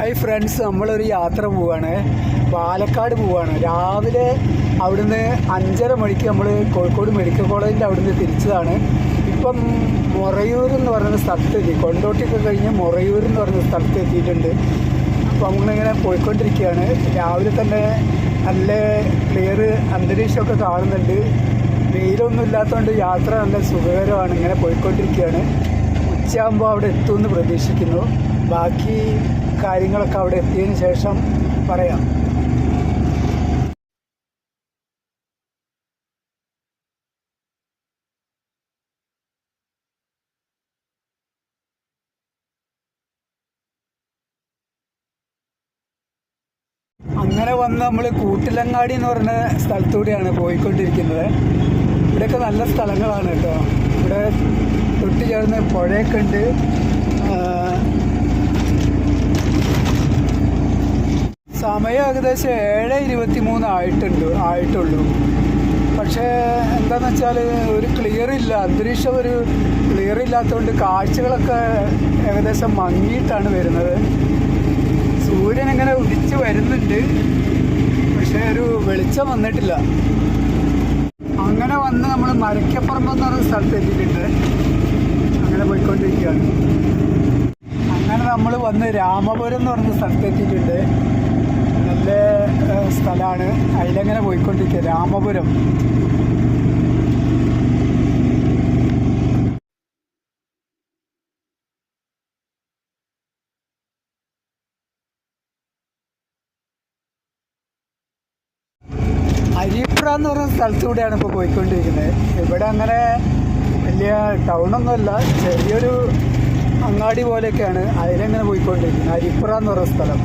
Hi friends നമ്മളൊരു യാത്ര പോവാണ്. പാലക്കാട് പോവാണ്. രാവിലെ അവിടുന്ന് അഞ്ചര മണിക്ക് നമ്മൾ കോഴിക്കോട് മെഡിക്കൽ കോളേജിന്റെ അവിടുന്ന് തിരിച്ചതാണ്. ഇപ്പം മൊറയൂർ എന്ന് പറയുന്ന സ്ഥലത്തെത്തി. കൊണ്ടോട്ടിയൊക്കെ കഴിഞ്ഞ് മൊറയൂർ എന്ന് പറയുന്ന സ്ഥലത്ത് എത്തിയിട്ടുണ്ട്. അപ്പം നമ്മളിങ്ങനെ പോയിക്കൊണ്ടിരിക്കുകയാണ്. രാവിലെ തന്നെ നല്ല ക്ലിയർ അന്തരീക്ഷമൊക്കെ കാണുന്നുണ്ട്. വെയിലൊന്നും ഇല്ലാത്തതുകൊണ്ട് യാത്ര നല്ല സുഖകരമാണ്. ഇങ്ങനെ പോയിക്കൊണ്ടിരിക്കുകയാണ്. ഉച്ചയാകുമ്പോൾ അവിടെ എത്തുമെന്ന് പ്രതീക്ഷിക്കുന്നു. ബാക്കി കാര്യങ്ങളൊക്കെ അവിടെ എത്തിയതിന് ശേഷം പറയാം. അങ്ങനെ വന്ന് നമ്മൾ കൂട്ടിലങ്ങാടി എന്ന് പറയുന്ന സ്ഥലത്തൂടെയാണ് പോയിക്കൊണ്ടിരിക്കുന്നത്. ഇവിടെയൊക്കെ നല്ല സ്ഥലങ്ങളാണ് കേട്ടോ. ഇവിടെ തൊട്ട് ചേർന്ന് പുഴയൊക്കെ ഉണ്ട്. സമയം ഏകദേശം ഏഴ് ഇരുപത്തി മൂന്ന് ആയിട്ടുണ്ട് ആയിട്ടുള്ളൂ. പക്ഷേ എന്താന്ന് വെച്ചാൽ ഒരു ക്ലിയർ ഇല്ല അന്തരീക്ഷം ഒരു ക്ലിയർ ഇല്ലാത്തതുകൊണ്ട് കാഴ്ചകളൊക്കെ ഏകദേശം മങ്ങിയിട്ടാണ് വരുന്നത്. സൂര്യൻ ഇങ്ങനെ ഉദിച്ച് വരുന്നുണ്ട് പക്ഷേ ഒരു വെളിച്ചം വന്നിട്ടില്ല. അങ്ങനെ വന്ന് നമ്മൾ മരക്കപ്പുറം എന്ന് പറയുന്ന സ്ഥലത്ത് എത്തിയിട്ടുണ്ട്. അങ്ങനെ പോയിക്കൊണ്ടിരിക്കുകയാണ്. അങ്ങനെ നമ്മൾ വന്ന് രാമപുരം എന്ന് പറഞ്ഞ സ്ഥലത്ത് എത്തിയിട്ടുണ്ട്. നല്ല സ്ഥലമാണ് അതിലങ്ങനെ പോയിക്കൊണ്ടിരിക്കുക രാമപുരം. അരിപ്പുഴ എന്ന് പറയുന്ന സ്ഥലത്തൂടെയാണ് ഇപ്പോൾ പോയിക്കൊണ്ടിരിക്കുന്നത് ഇവിടെ അങ്ങനെ വലിയ ടൗണൊന്നുമല്ല ചെറിയൊരു അങ്ങാടി പോലെയൊക്കെയാണ്. അതിലെങ്ങനെ പോയിക്കൊണ്ടിരിക്കുന്നത് അരിപ്പുറ എന്ന് പറയുന്ന സ്ഥലം.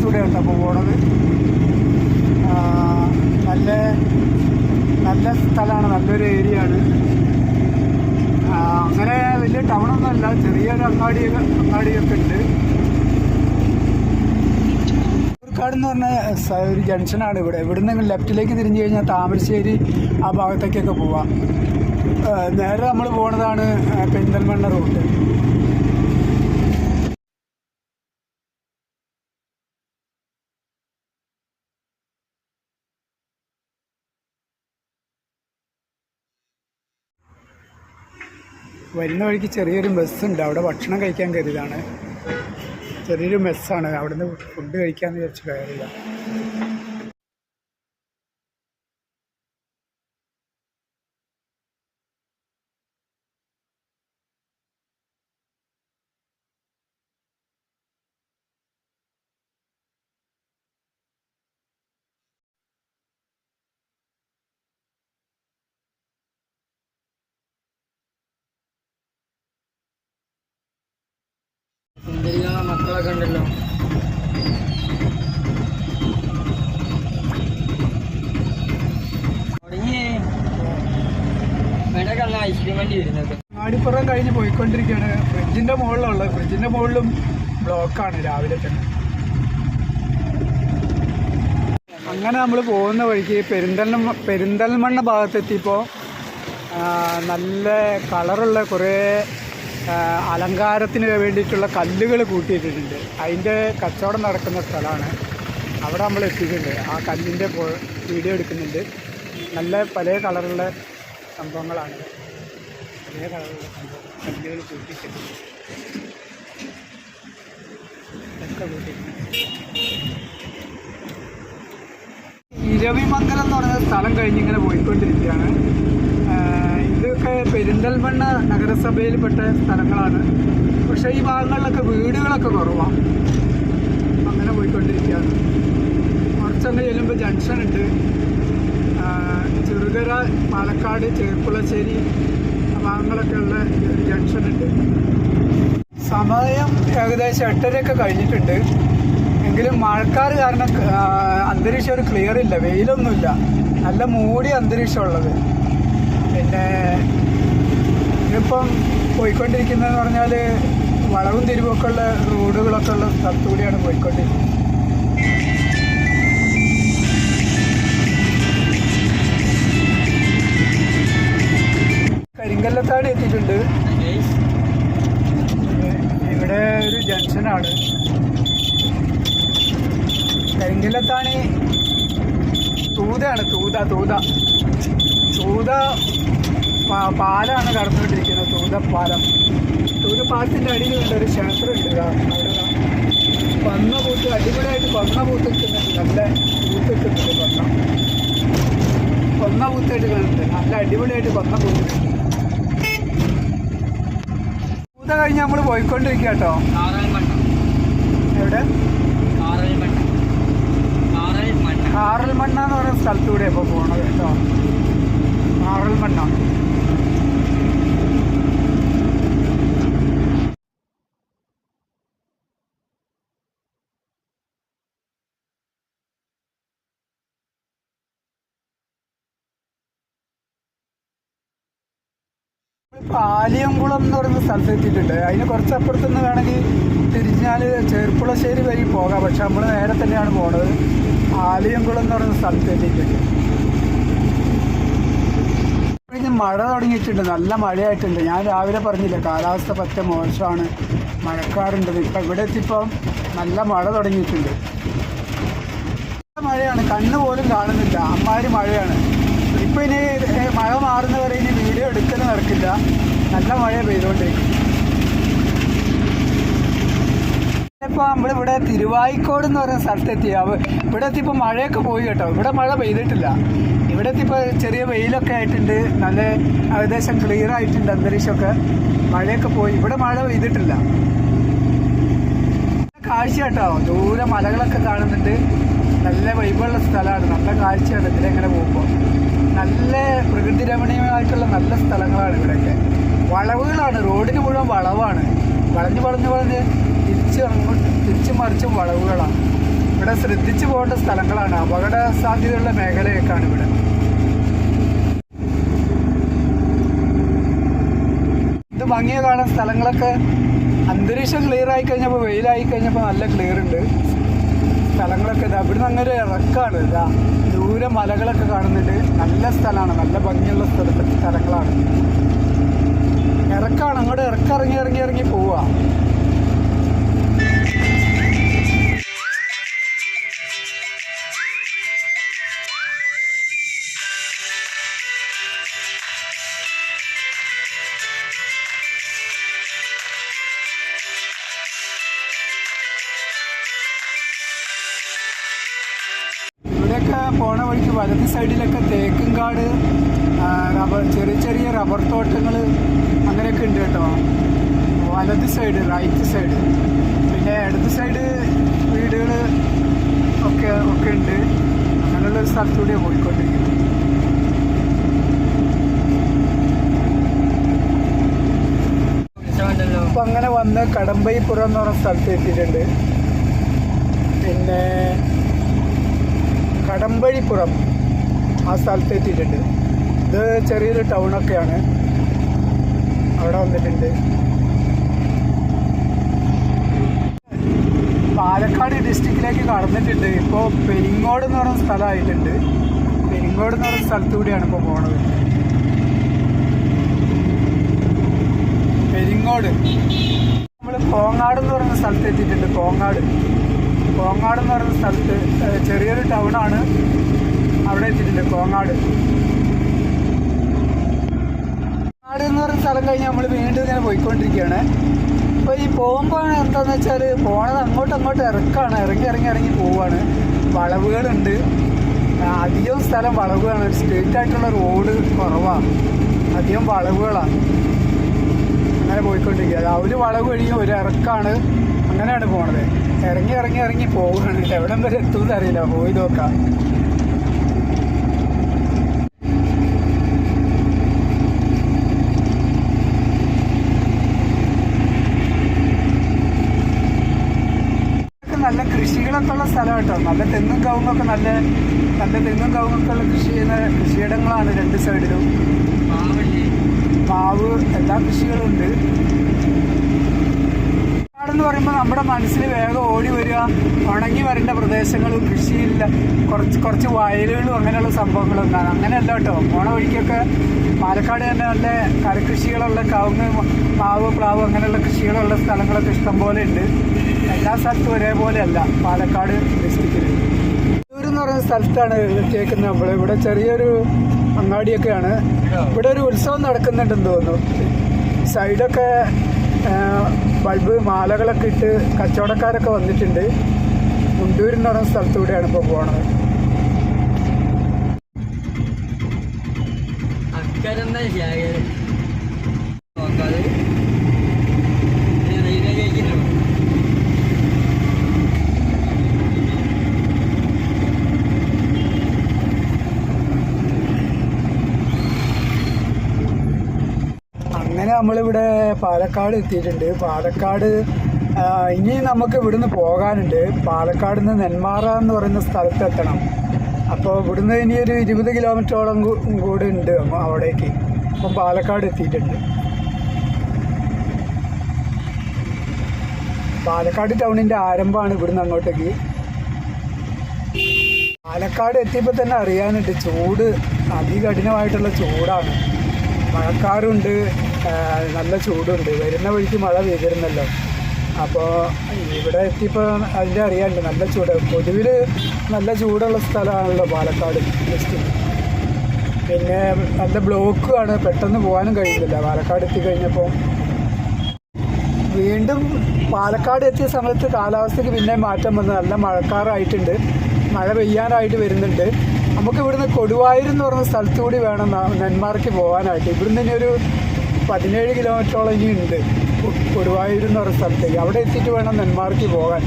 തിരുവുൾക്കാട് ഉണ്ട് അപ്പോൾ പോണത്. നല്ല നല്ല സ്ഥലമാണ് നല്ലൊരു ഏരിയ ആണ്. അങ്ങനെ വലിയ ടൗണൊന്നുമല്ല ചെറിയൊരു അങ്ങാടി അങ്ങാടിയൊക്കെ ഉണ്ട്. തിരുവുൾക്കാട് എന്ന് പറഞ്ഞ ഒരു ജംഗ്ഷനാണ് ഇവിടെ. ഇവിടുന്ന് ലെഫ്റ്റിലേക്ക് തിരിഞ്ഞു കഴിഞ്ഞാൽ താമരശ്ശേരി ആ ഭാഗത്തേക്കൊക്കെ പോവാം. നേരെ നമ്മൾ പോണതാണ് പെന്തൽമണ്ണ റൂട്ട് വരുന്ന വഴിക്ക് ചെറിയൊരു മെസ്സുണ്ട്. അവിടെ ഭക്ഷണം കഴിക്കാൻ കരുതാണ്. ചെറിയൊരു മെസ്സാണ്. അവിടുന്ന് ഫുഡ് കഴിക്കാമെന്ന് വിചാരിച്ച് കയറില്ല ഉണ്ടല്ലോ. ഐസ്ക്രീം വണ്ടി ആടിപ്പുറം കഴിഞ്ഞ് പോയിക്കൊണ്ടിരിക്കുകയാണ് ഫ്രിഡ്ജിന്റെ മുകളിലുള്ളത് ഫ്രിഡ്ജിന്റെ മുകളിലും ബ്ലോക്കാണ് രാവിലെ തന്നെ. അങ്ങനെ നമ്മൾ പോകുന്ന വഴിക്ക് പെരിന്തൽമ പെരിന്തൽമണ്ണ ഭാഗത്തെത്തിയപ്പോൾ നല്ല കളറുള്ള കുറേ അലങ്കാരത്തിന് വേണ്ടിയിട്ടുള്ള കല്ലുകൾ കൂട്ടിയിട്ടിട്ടുണ്ട്. അതിന്റെ കച്ചവടം നടക്കുന്ന സ്ഥലമാണ്. അവിടെ നമ്മൾ എത്തിയിട്ടുണ്ട്. ആ കല്ലിന്റെ വീഡിയോ എടുക്കുന്നുണ്ട്. നല്ല പല കളറുള്ള സംഭവങ്ങളാണ്. പല കളറുള്ള സംഭവം കല്ലുകൾ കൂട്ടിയിട്ടുണ്ട്. ഇരവിമംഗലം എന്ന് പറയുന്ന സ്ഥലം കഴിഞ്ഞിങ്ങനെ പോയിക്കൊണ്ടിരിക്കുകയാണ്. ഇതൊക്കെ പെരിന്തൽമണ്ണ നഗരസഭയിൽപ്പെട്ട സ്ഥലങ്ങളാണ്. പക്ഷേ ഈ ഭാഗങ്ങളിലൊക്കെ വീടുകളൊക്കെ കുറവാണ് അങ്ങനെ പോയിക്കൊണ്ടിരിക്കുകയാണ്. കുറച്ചങ്ങ് ചെല്ലുമ്പോൾ ജംഗ്ഷൻ ഉണ്ട്. ചെറുകര പാലക്കാട് ചേർപ്പുളശ്ശേരി ഭാഗങ്ങളൊക്കെ ഉള്ള ജംഗ്ഷൻ ഉണ്ട്. സമയം ഏകദേശം എട്ടരയൊക്കെ കഴിഞ്ഞിട്ടുണ്ട്. എങ്കിലും മഴക്കാർ കാരണം അന്തരീക്ഷം ഒരു ക്ലിയർ ഇല്ല. വെയിലൊന്നുമില്ല. നല്ല മൂടി അന്തരീക്ഷം ഉള്ളത് പിന്നെ ഇപ്പം പോയിക്കൊണ്ടിരിക്കുന്നതെന്ന് പറഞ്ഞാൽ വളവും തിരിവൊക്കെ ഉള്ള റോഡുകളൊക്കെ ഉള്ള സ്ഥലത്തുകൂടിയാണ് പോയിക്കൊണ്ടിരിക്കുന്നത്. കരിങ്കല്ലത്താടി എത്തിയിട്ടുണ്ട്. ഇവിടെ ഒരു ജംഗ്ഷനാണ്. കരിങ്കല്ലത്താണി തൂതാണ് തൂത തൂത. പാ- പാലാണ് കടന്നുകൊണ്ടിരിക്കുന്നത് തൂത പാലം അടിയിൽ അടിയിലുണ്ട് ഒരു ക്ഷേത്രം ഉണ്ട് ഇതാ, അവിടെ. പന്ന പൂത്ത് അടിപൊളിയായിട്ട് പന്ന പൂത്ത് നിൽക്കുന്നുണ്ട് നല്ല പൂത്ത് നിൽക്കുന്നുണ്ട് പന്ന. പന്ന പൂത്തായിട്ട് കാണുന്നുണ്ട് നല്ല അടിപൊളിയായിട്ട് പന്ന പൂത്ത് പൂത കഴിഞ്ഞ് നമ്മൾ പോയിക്കൊണ്ടിരിക്കുക കേട്ടോ എവിടെ? Karalmanna. Karalmanna. Karalmanna എന്ന് പറയുന്ന സ്ഥലത്തൂടെ ഇപ്പോൾ പോകണം കേട്ടോ. ആലിയംകുളം എന്ന് പറയുന്ന സ്ഥലത്ത് എത്തിയിട്ടുണ്ട്. അതിന് കുറച്ച് അപ്പുറത്ത് നിന്ന് വേണമെങ്കിൽ തിരിഞ്ഞാൽ ചെറുപ്പുളശ്ശേരി വഴി പോകാം. പക്ഷെ നമ്മൾ നേരെ തന്നെയാണ് പോണത്. ആലിയംകുളം എന്ന് പറയുന്ന സ്ഥലത്ത് എത്തിയിട്ടുണ്ട്. മഴ തുടങ്ങിയിട്ടുണ്ട്. നല്ല മഴയായിട്ടുണ്ട്. ഞാൻ രാവിലെ പറഞ്ഞില്ല കാലാവസ്ഥ പറ്റ മോശമാണ്. മഴക്കാറുണ്ട്. ഇപ്പം ഇവിടെ എത്തിയപ്പം നല്ല മഴ തുടങ്ങിയിട്ടുണ്ട്. മഴയാണ്. കണ്ണ് പോലും കാണുന്നില്ല. അമ്മാതിരി മഴയാണ്. ഇപ്പൊ ഇനി മഴ മാറുന്നവരെ ഇനി വീഡിയോ എടുക്കൽ നടക്കില്ല. നല്ല മഴ പെയ്തുകൊണ്ടിരിക്കും ഇപ്പൊ നമ്മളിവിടെ തിരുവായിക്കോട് എന്ന് പറയുന്ന സ്ഥലത്തെത്തി. ഇവിടെ എത്തിയപ്പോൾ മഴയൊക്കെ പോയി കേട്ടോ. ഇവിടെ മഴ പെയ്തിട്ടില്ല. ഇവിടെ എത്തിയപ്പോൾ ചെറിയ വെയിലൊക്കെ ആയിട്ടുണ്ട്. നല്ല ഏകദേശം ക്ലിയർ ആയിട്ടുണ്ട് അന്തരീക്ഷമൊക്കെ. മഴയൊക്കെ പോയി. ഇവിടെ മഴ പെയ്തിട്ടില്ല. കാഴ്ച കേട്ടോ. ദൂരെ മലകളൊക്കെ കാണുന്നുണ്ട്. നല്ല വൈബുള്ള സ്ഥലമാണ്. നല്ല കാഴ്ചയാണ് ഇതിലെങ്ങനെ പോകുമ്പോൾ നല്ല പ്രകൃതി രമണീയമായിട്ടുള്ള നല്ല സ്ഥലങ്ങളാണ് ഇവിടെയൊക്കെ. വളവുകളാണ് റോഡിന് മുഴുവൻ വളവാണ്. വളഞ്ഞ് വളഞ്ഞ് വളഞ്ഞ് തിരിച്ച് തിരിച്ച് മറിച്ചും വളവുകളാണ്. ഇവിടെ ശ്രദ്ധിച്ചു പോകേണ്ട സ്ഥലങ്ങളാണ് അപകട സാധ്യതയുള്ള മേഖലയൊക്കെയാണ് ഇവിടെ. ഇത് ഭംഗിയെ കാണാൻ സ്ഥലങ്ങളൊക്കെ അന്തരീക്ഷം ക്ലിയർ ആയി കഴിഞ്ഞപ്പോൾ വെയിലായി കഴിഞ്ഞപ്പോൾ നല്ല ക്ലിയർ ഉണ്ട്. സ്ഥലങ്ങളൊക്കെ ഇതാ ഇവിടുന്ന് അങ്ങനെ ഇറക്കാണ് ഇതാ. ദൂരെ മലകളൊക്കെ കാണുന്നുണ്ട്. നല്ല സ്ഥലമാണ്. നല്ല ഭംഗിയുള്ള സ്ഥലത്ത് സ്ഥലങ്ങളാണ്. ഇറക്കാണ്. അങ്ങോട്ട് ഇറക്കിറങ്ങി ഇറങ്ങി ഇറങ്ങി പോവുക ഉത്സവമുണ്ടല്ലോ അങ്ങനെ വന്ന് കടമ്പൈപ്പുറം എന്ന് പറഞ്ഞ സ്ഥലത്ത് എത്തിയിട്ടുണ്ട്. പിന്നെ കടമ്പഴിപ്പുറം ആ സ്ഥലത്ത് എത്തിയിട്ടുണ്ട്. ഇത് ചെറിയൊരു ടൗണൊക്കെയാണ് അവിടെ വന്നിട്ടുണ്ട്. പാലക്കാട് ഡിസ്ട്രിക്റ്റിലേക്ക് കടന്നിട്ടുണ്ട്. ഇപ്പോൾ പെരിങ്ങോട് എന്ന് പറയുന്ന സ്ഥലമായിട്ടുണ്ട്. പെരിങ്ങോട് എന്ന് പറയുന്ന സ്ഥലത്തു കൂടിയാണ് ഇപ്പോൾ പോണത്. പെരിങ്ങോട് നമ്മൾ കോങ്ങാട് എന്ന് പറയുന്ന സ്ഥലത്ത് എത്തിയിട്ടുണ്ട് കോങ്ങാട്. കോങ്ങാട് എന്ന് പറയുന്ന സ്ഥലത്ത് ചെറിയൊരു ടൗണാണ് അവിടെ എത്തിയിട്ടുണ്ട് കോങ്ങാട്. കോങ്ങാട് എന്ന് പറയുന്ന സ്ഥലം കഴിഞ്ഞ് നമ്മൾ വീണ്ടും ഇങ്ങനെ പോയിക്കൊണ്ടിരിക്കുകയാണ്. അപ്പോൾ ഈ പോകുമ്പോൾ എന്താണെന്ന് വെച്ചാൽ പോണത് അങ്ങോട്ട് അങ്ങോട്ട് ഇറക്കാണ് ഇറങ്ങി ഇറങ്ങി ഇറങ്ങി പോവാണ്. വളവുകളുണ്ട്. അധികം സ്ഥലം വളവുകളാണ്. സ്ട്രേറ്റ് ആയിട്ടുള്ള റോഡ് കുറവാണ്. അധികം വളവുകളാണ്. അങ്ങനെ പോയിക്കൊണ്ടിരിക്കുക. ഒരു വളവ് കഴിയും ഒരു ഇറക്കാണ്. അങ്ങനെയാണ് പോണത്. ഇറങ്ങി ഇറങ്ങി ഇറങ്ങി പോവുകയാണ്. എവിടം വരെ എത്തുമെന്ന് അറിയില്ല. പോയി നോക്കാം. നല്ല കൃഷികളൊക്കെ ഉള്ള സ്ഥലം കേട്ടോ. നല്ല തെങ്ങും കവുങ്ങൊക്കെ നല്ല നല്ല തെങ്ങും കവുങ്ങൊക്കെ ഉള്ള കൃഷി ചെയ്യുന്ന കൃഷിയിടങ്ങളാണ് രണ്ട് സൈഡിലും. മാവ് എല്ലാ കൃഷികളും ഉണ്ട്. എന്ന് പറയുമ്പോൾ നമ്മുടെ മനസ്സിൽ വേഗം ഓടി വരിക. ഉണങ്ങി വരേണ്ട പ്രദേശങ്ങളും കൃഷിയില്ല. കുറച്ച് കുറച്ച് വയലുകളും അങ്ങനെയുള്ള സംഭവങ്ങളും ഉണ്ടാകും അങ്ങനെയല്ല കേട്ടോ. ഓണ വഴിക്കൊക്കെ പാലക്കാട് തന്നെ നല്ല കരകൃഷികളുള്ള കവുങ്ങ് മാവ് പ്ലാവ് അങ്ങനെയുള്ള കൃഷികളുള്ള സ്ഥലങ്ങളൊക്കെ ഇഷ്ടംപോലെ ഉണ്ട്. എല്ലാ സ്ഥലത്തും ഒരേപോലെയല്ല. പാലക്കാട് ഡിസ്ട്രിക്റ്റിൽ എന്ന് പറയുന്ന സ്ഥലത്താണ് കേൾക്കുന്നത് നമ്മൾ ഇവിടെ ചെറിയൊരു അങ്ങാടിയൊക്കെയാണ്. ഇവിടെ ഒരു ഉത്സവം നടക്കുന്നുണ്ടെന്ന് തോന്നുന്നു. സൈഡൊക്കെ ബൾബ് മാലകളൊക്കെ ഇട്ട് കച്ചവടക്കാരൊക്കെ വന്നിട്ടുണ്ട്. മുണ്ടൂർ എന്ന് പറയുന്ന സ്ഥലത്തൂടെയാണ് ഇപ്പോൾ പോണത്. അക്കരെന്ന അങ്ങനെ നമ്മളിവിടെ പാലക്കാട് എത്തിയിട്ടുണ്ട്. പാലക്കാട് ഇനി നമുക്ക് ഇവിടുന്ന് പോകാനുണ്ട്. പാലക്കാട് നിന്ന് നെന്മാറ എന്ന് പറയുന്ന സ്ഥലത്തെത്തണം അപ്പോൾ ഇവിടുന്ന് ഇനി ഒരു ഇരുപത് കിലോമീറ്ററോളം കൂടെ ഉണ്ട് അവിടേക്ക്. അപ്പം പാലക്കാട് എത്തിയിട്ടുണ്ട്. പാലക്കാട് ടൗണിന്റെ ആരംഭമാണ് ഇവിടുന്ന് അങ്ങോട്ടേക്ക്. പാലക്കാട് എത്തിയപ്പോൾ തന്നെ അറിയാനുണ്ട് ചൂട് അതികഠിനമായിട്ടുള്ള ചൂടാണ്. മഴക്കാറുണ്ട്. ആ, നല്ല ചൂടുണ്ട്. വരുന്ന വഴിക്ക് മഴ പെയ്തിരുന്നല്ലോ. അപ്പോൾ ഇവിടെ എത്തിയപ്പോൾ അതിന്റെ അറിയാണ്ട് നല്ല ചൂട്. പൊതുവിൽ നല്ല ചൂടുള്ള സ്ഥലമാണല്ലോ പാലക്കാട് ഡിസ്ട്രിക്ട് പിന്നെ നല്ല ബ്ലോക്കുമാണ് പെട്ടെന്ന് പോകാനും കഴിയുന്നില്ല. പാലക്കാട് എത്തിക്കഴിഞ്ഞപ്പോൾ വീണ്ടും പാലക്കാട് എത്തിയ സമയത്ത് കാലാവസ്ഥയ്ക്ക് പിന്നെ മാറ്റം വന്ന്. നല്ല മഴക്കാറായിട്ടുണ്ട്. മഴ പെയ്യാനായിട്ട് വരുന്നുണ്ട്. നമുക്ക് ഇവിടുന്ന് കൊടുവായൂർ പറഞ്ഞ സ്ഥലത്തു കൂടി വേണം നെന്മാർക്ക് പോകാനായിട്ട്. ഇവിടുന്ന് ഇനി ഒരു പതിനേഴ് കിലോമീറ്ററോളം ഇനി ഉണ്ട്. ഗുരുവായൂർ എന്ന് പറഞ്ഞ സ്ഥലത്തേക്ക്. അവിടെ എത്തിയിട്ട് വേണം നെന്മാർക്ക് പോകാൻ.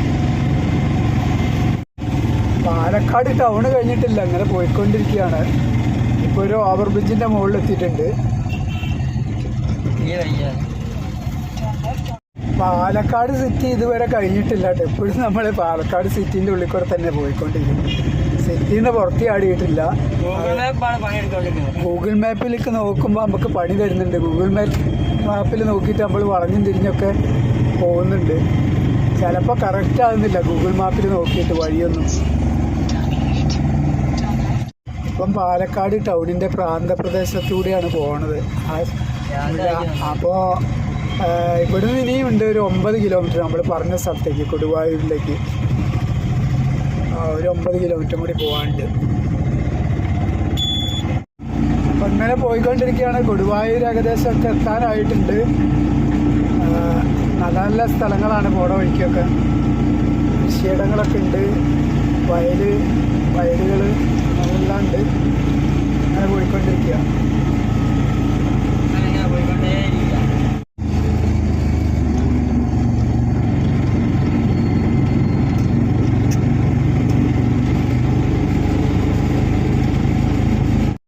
പാലക്കാട് ടൗൺ കഴിഞ്ഞിട്ടില്ല. അങ്ങനെ പോയിക്കൊണ്ടിരിക്കുകയാണ്. ഇപ്പോൾ ഒരു ഓവർ എത്തിയിട്ടുണ്ട്. ഈ പാലക്കാട് സിറ്റി ഇതുവരെ കഴിഞ്ഞിട്ടില്ല കേട്ടോ. എപ്പോഴും നമ്മൾ പാലക്കാട് സിറ്റിന്റെ ഉള്ളിൽ കൂടെ തന്നെ പോയിക്കൊണ്ടിരിക്കും സിറ്റിയിൽ നിന്ന് പുറത്ത് ചാടിയിട്ടില്ല ഗൂഗിൾ മാപ്പിലേക്ക് നോക്കുമ്പോൾ നമുക്ക് പണി തരുന്നുണ്ട്. ഗൂഗിൾ മാപ്പ് മാപ്പിൽ നോക്കിയിട്ട് നമ്മൾ വളഞ്ഞും തിരിഞ്ഞൊക്കെ പോകുന്നുണ്ട്. ചിലപ്പോൾ കറക്റ്റ് ആകുന്നില്ല ഗൂഗിൾ മാപ്പിൽ നോക്കിയിട്ട് വഴിയൊന്നും. ഇപ്പം പാലക്കാട് ടൗണിന്റെ പ്രാന്തപ്രദേശത്തൂടെയാണ് പോണത്. അപ്പോൾ ഇവിടുന്ന് ഇനിയും ഉണ്ട് ഒരു ഒമ്പത് കിലോമീറ്റർ നമ്മൾ പറഞ്ഞ സ്ഥലത്തേക്ക് കൊടുവായൂരിലേക്ക്. ഒരു ഒമ്പത് കിലോമീറ്റർ കൂടി പോകാനുണ്ട് അപ്പം ഇങ്ങനെ പോയിക്കൊണ്ടിരിക്കുകയാണ്. ഗുരുവായൂർ ഏകദേശം ഒക്കെ എത്താനായിട്ടുണ്ട് നല്ല നല്ല സ്ഥലങ്ങളാണ് പോണ വഴിക്കൊക്കെ. കൃഷിയിടങ്ങളൊക്കെ ഉണ്ട്. വയൽ വയലുകൾ അതെല്ലാം ഉണ്ട്. അങ്ങനെ പോയിക്കൊണ്ടിരിക്കുക അങ്ങനെ പോയിക്കൊണ്ടേയിരിക്കുക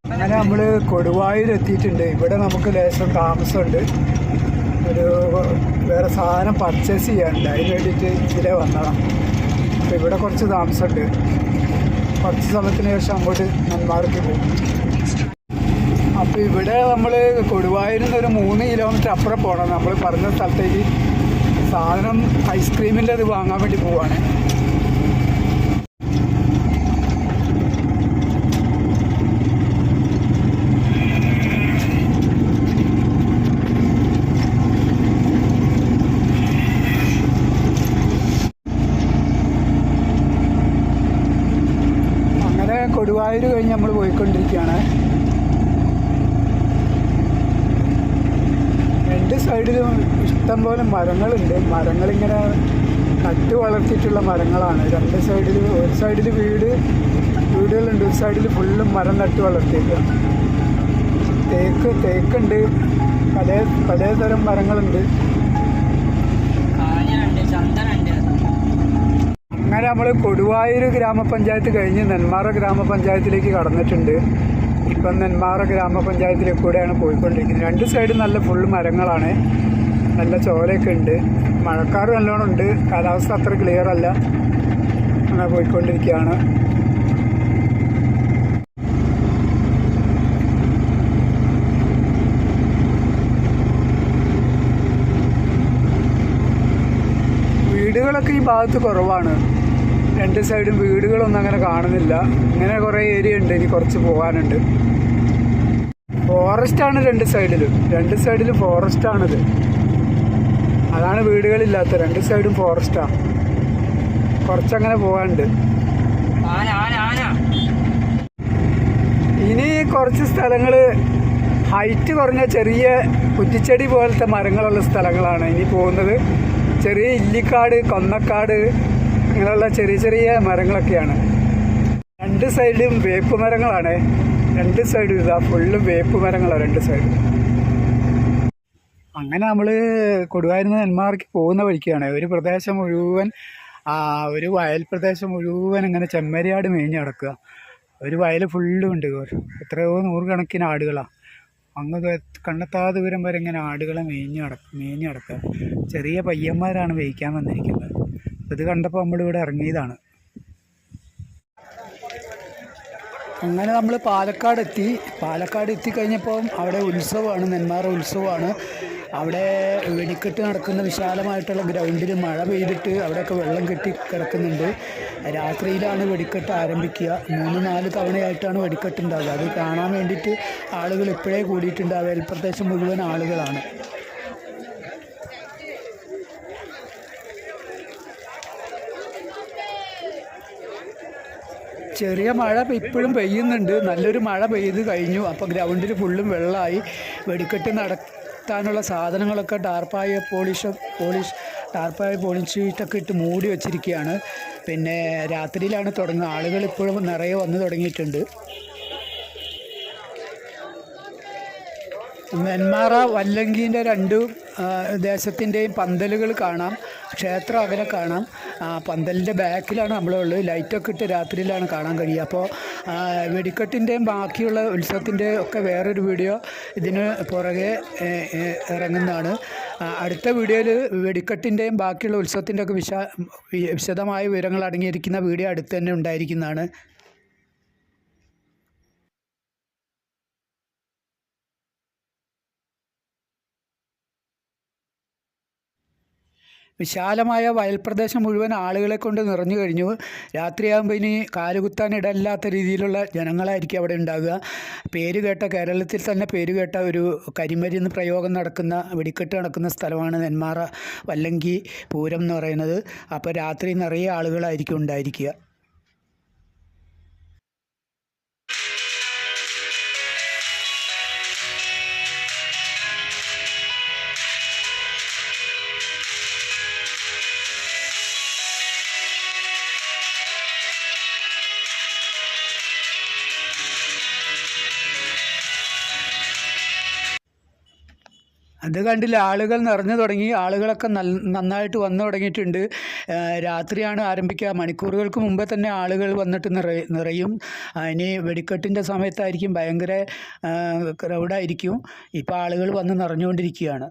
അങ്ങനെ നമ്മൾ കൊടുവായൂർ എത്തിയിട്ടുണ്ട് ഇവിടെ നമുക്ക് ലേശം താമസമുണ്ട്. ഒരു വേറെ സാധനം പർച്ചേസ് ചെയ്യാനുണ്ട്. അതിന് വേണ്ടിയിട്ട് ഇതിലെ വന്നതാണ് അപ്പോൾ ഇവിടെ കുറച്ച് താമസമുണ്ട്. കുറച്ച് സമയത്തിന് ശേഷം അങ്ങോട്ട് നെന്മാർക്ക് പോകും. അപ്പോൾ ഇവിടെ നമ്മൾ കൊടുവായൂരിൽ നിന്ന് ഒരു മൂന്ന് കിലോമീറ്റർ അപ്പുറം പോകണം നമ്മൾ പറഞ്ഞ സ്ഥലത്തേക്ക് സാധനം ഐസ്ക്രീമിന്റെ ഇത് വാങ്ങാൻ വേണ്ടി പോവാണ് അങ്ങനെ കൊടുവായൂർ കഴിഞ്ഞ് നമ്മൾ പോയിക്കൊണ്ടിരിക്കുകയാണ്. രണ്ട് സൈഡിലും ഇഷ്ടംപോലെ മരങ്ങളുണ്ട്. മരങ്ങളിങ്ങനെ കട്ട് വളർത്തിയിട്ടുള്ള മരങ്ങളാണ്. രണ്ട് സൈഡിൽ ഒരു സൈഡിൽ വീട് വീടുകളുണ്ട്. ഒരു സൈഡിൽ ഫുള്ളും മരം നട്ട് വളർത്തിയേക്കുക തേക്ക് തേക്കുണ്ട്. പല പലതരം മരങ്ങളുണ്ട്. ചന്ദന അങ്ങനെ നമ്മൾ കൊടുവായൂർ ഗ്രാമപഞ്ചായത്ത് കഴിഞ്ഞ് നെന്മാറ ഗ്രാമപഞ്ചായത്തിലേക്ക് കടന്നിട്ടുണ്ട്. ഇപ്പം നെന്മാറ ഗ്രാമപഞ്ചായത്തിലേക്ക് കൂടെയാണ് പോയിക്കൊണ്ടിരിക്കുന്നത്. രണ്ട് സൈഡും നല്ല ഫുൾ മരങ്ങളാണ്. നല്ല ചോലയൊക്കെ ഉണ്ട്. മഴക്കാറ് നല്ലോണം ഉണ്ട്. കാലാവസ്ഥ അത്ര ക്ലിയർ അല്ല. അങ്ങനെ പോയിക്കൊണ്ടിരിക്കുകയാണ്. വീടുകളൊക്കെ ഈ ഭാഗത്ത് കുറവാണ്. രണ്ട് സൈഡും വീടുകളൊന്നും അങ്ങനെ കാണുന്നില്ല. ഇങ്ങനെ കുറേ ഏരിയ ഉണ്ട്. ഇനി കുറച്ച് പോകാനുണ്ട്. ഫോറസ്റ്റ് ആണ് രണ്ട് സൈഡിലും. രണ്ട് സൈഡിലും ഫോറസ്റ്റാണിത് അതാണ് വീടുകളില്ലാത്ത. രണ്ട് സൈഡും ഫോറസ്റ്റാണ് കുറച്ചങ്ങനെ പോകാനുണ്ട്. ഇനി കുറച്ച് സ്ഥലങ്ങൾ ഹൈറ്റ് കുറഞ്ഞ ചെറിയ കുറ്റിച്ചെടി പോലത്തെ മരങ്ങളുള്ള സ്ഥലങ്ങളാണ് ഇനി പോകുന്നത്. ചെറിയ ഇല്ലിക്കാട് കൊന്നക്കാട് ഇങ്ങനെയുള്ള ചെറിയ ചെറിയ മരങ്ങളൊക്കെയാണ്. രണ്ട് സൈഡിലും വേപ്പ് മരങ്ങളാണ്. രണ്ട് സൈഡും ഇതാ ഫുള്ളും വേപ്പ് മരങ്ങളാണ് രണ്ട് സൈഡും അങ്ങനെ നമ്മൾ കൊടുവായിരുന്ന നിന്ന് നെന്മാർക്ക് പോകുന്ന വഴിക്കാണ്. ഒരു പ്രദേശം മുഴുവൻ ഒരു വയൽ പ്രദേശം മുഴുവൻ ഇങ്ങനെ ചെമ്മരിയാട് മേഞ്ഞ് കിടക്കുക. ഒരു വയൽ ഫുള്ളും ഉണ്ട്. എത്രയോ നൂറുകണക്കിന് ആടുകളാണ് അങ്ങ് കണ്ണെത്താ ദൂരം വരെ ഇങ്ങനെ ആടുകളെ മേഞ്ഞ് കിടക്കുക മേഞ്ഞ് കിടക്കുക. ചെറിയ പയ്യന്മാരാണ് മേയ്ക്കാൻ വന്നിരിക്കുന്നത്. ഇത് കണ്ടപ്പോൾ നമ്മളിവിടെ ഇറങ്ങിയതാണ്. അങ്ങനെ നമ്മൾ പാലക്കാട് എത്തി. പാലക്കാട് എത്തിക്കഴിഞ്ഞപ്പം അവിടെ ഉത്സവമാണ് നെന്മാറ ഉത്സവമാണ്. അവിടെ വെടിക്കെട്ട് നടക്കുന്ന വിശാലമായിട്ടുള്ള ഗ്രൗണ്ടിൽ മഴ പെയ്തിട്ട് അവിടെയൊക്കെ വെള്ളം കെട്ടി കിടക്കുന്നുണ്ട്. രാത്രിയിലാണ് വെടിക്കെട്ട് ആരംഭിക്കുക. മൂന്ന് നാല് തവണയായിട്ടാണ് വെടിക്കെട്ട് ഉണ്ടാകുക അത് കാണാൻ വേണ്ടിയിട്ട് ആളുകൾ ഇപ്പോഴേ കൂടിയിട്ടുണ്ട് ആ വേൽപ്രദേശം മുഴുവൻ ആളുകളാണ്. ചെറിയ മഴ ഇപ്പോഴും പെയ്യുന്നുണ്ട്. നല്ലൊരു മഴ പെയ്ത് കഴിഞ്ഞു. അപ്പോൾ ഗ്രൗണ്ടിൽ ഫുള്ളും വെള്ളമായി വെടിക്കെട്ട് നടത്താനുള്ള സാധനങ്ങളൊക്കെ ടാർപ്പായ പോളിഷ് പോളിഷ് ടാർപ്പായ പോളിഷ് ഷീറ്റൊക്കെ ഇട്ട് മൂടി വെച്ചിരിക്കുകയാണ്. പിന്നെ രാത്രിയിലാണ് തുടങ്ങുക. ആളുകൾ ഇപ്പോഴും നിറയെ വന്ന് തുടങ്ങിയിട്ടുണ്ട്. നെന്മാറ വല്ലങ്കീന്റെ രണ്ട് ദേശത്തിന്റെയും പന്തലുകൾ കാണാം. ക്ഷേത്രം അകലെ കാണാം. പന്തലിന്റെ ബാക്കിലാണ് നമ്മളുള്ളത് ലൈറ്റൊക്കെ ഇട്ട് രാത്രിയിലാണ് കാണാൻ കഴിയുക. അപ്പോൾ വെടിക്കെട്ടിന്റെയും ബാക്കിയുള്ള ഉത്സവത്തിന്റെ ഒക്കെ വേറൊരു വീഡിയോ ഇതിന് പുറകെ ഇറങ്ങുന്നതാണ്. അടുത്ത വീഡിയോയിൽ വെടിക്കെട്ടിന്റെയും ബാക്കിയുള്ള ഉത്സവത്തിന്റെ ഒക്കെ വിശ വിശദമായ വിവരങ്ങൾ അടങ്ങിയിരിക്കുന്ന വീഡിയോ അടുത്ത് തന്നെ ഉണ്ടായിരിക്കുന്നതാണ്. വിശാലമായ വയൽപ്രദേശം മുഴുവൻ ആളുകളെ കൊണ്ട് നിറഞ്ഞു കഴിഞ്ഞു. രാത്രിയാകുമ്പോൾ ഇനി കാലുകുത്താൻ ഇടമില്ലാത്ത രീതിയിലുള്ള ജനങ്ങളായിരിക്കും അവിടെ ഉണ്ടാകുക പേരുകേട്ട കേരളത്തിൽ തന്നെ പേരുകേട്ട ഒരു കരിമരുന്ന് പ്രയോഗം നടക്കുന്ന വെടിക്കെട്ട് നടക്കുന്ന സ്ഥലമാണ് നെന്മാറ വല്ലങ്കി പൂരം എന്ന് പറയുന്നത്. അപ്പോൾ രാത്രി നിറയെ ആളുകളായിരിക്കും ഉണ്ടായിരിക്കുക. അത് കണ്ടില്ല ആളുകൾ നിറഞ്ഞു തുടങ്ങി. ആളുകളൊക്കെ നന്നായിട്ട് വന്നു തുടങ്ങിയിട്ടുണ്ട്. രാത്രിയാണ് ആരംഭിക്കുക. മണിക്കൂറുകൾക്ക് മുമ്പേ തന്നെ ആളുകൾ വന്നിട്ട് നിറ നിറയും. ഇനി വെടിക്കെട്ടിന്റെ സമയത്തായിരിക്കും. ഭയങ്കര ക്രൗഡായിരിക്കും ഇപ്പോൾ ആളുകൾ വന്ന് നിറഞ്ഞുകൊണ്ടിരിക്കുകയാണ്.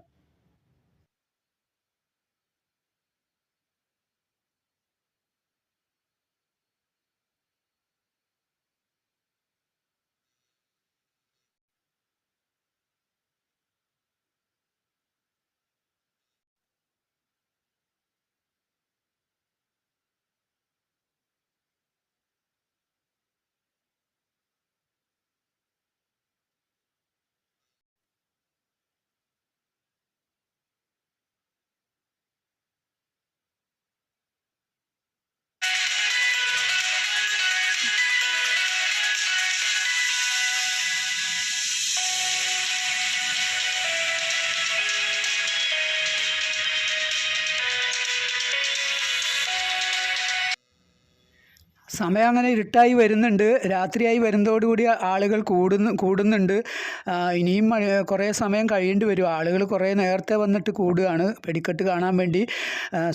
സമയം അങ്ങനെ ഇരുട്ടായി വരുന്നുണ്ട്. രാത്രിയായി വരുന്നതോടുകൂടി ആളുകൾ കൂടുന്നു കൂടുന്നുണ്ട്. ഇനിയും കുറേ സമയം കഴിയേണ്ടി വരും. ആളുകൾ കുറേ നേരത്തെ വന്നിട്ട് കൂടുകയാണ്. വെടിക്കെട്ട് കാണാൻ വേണ്ടി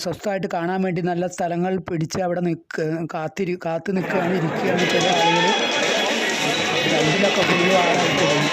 സ്വസ്ഥമായിട്ട് കാണാൻ വേണ്ടി നല്ല സ്ഥലങ്ങൾ പിടിച്ച് അവിടെ നിൽക്ക് കാത്തിരി കാത്തു നിൽക്കുകയാണ് ഇരിക്കുകയാണ് ചില ആളുകൾ. ഗ്രൗണ്ടിലൊക്കെ ഫുള്ളും ആളായി തുടങ്ങി.